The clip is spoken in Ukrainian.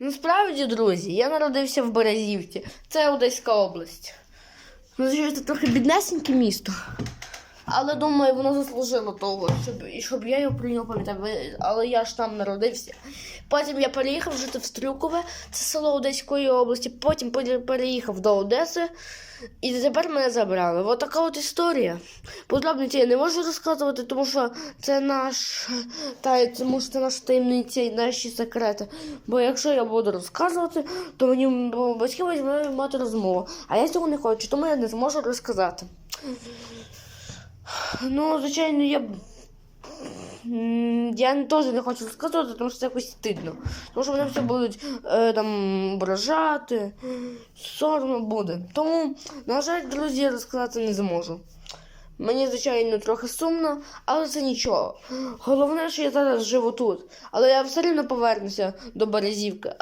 Насправді, друзі, я народився в Березівці. Це Одеська область. Ну, це трохи біднесеньке місто. Але думаю, воно заслужило того, щоб, щоб я його прийняв пам'ятаю. Ви- Але я ж там народився. Потім я переїхав жити в Стрюкове, це село Одеської області. Потім переїхав до Одеси, і тепер мене забрали. Ось така от історія. Подробниці я не можу розказувати, тому що це наш та тому що це наша таємниця і наші секрети. Бо якщо я буду розказувати, то мені батьки візьмуть мати розмову. А я цього не хочу, тому я не зможу розказати. Ну, звичайно, я. б- Я теж не хочу розказувати, тому що це якось стидно. Тому що мене все будуть е, там ображати, соромно буде. Тому, на жаль, друзі, я розказати не зможу. Мені, звичайно, трохи сумно, але це нічого. Головне, що я зараз живу тут. Але я все одно повернуся до Березівки.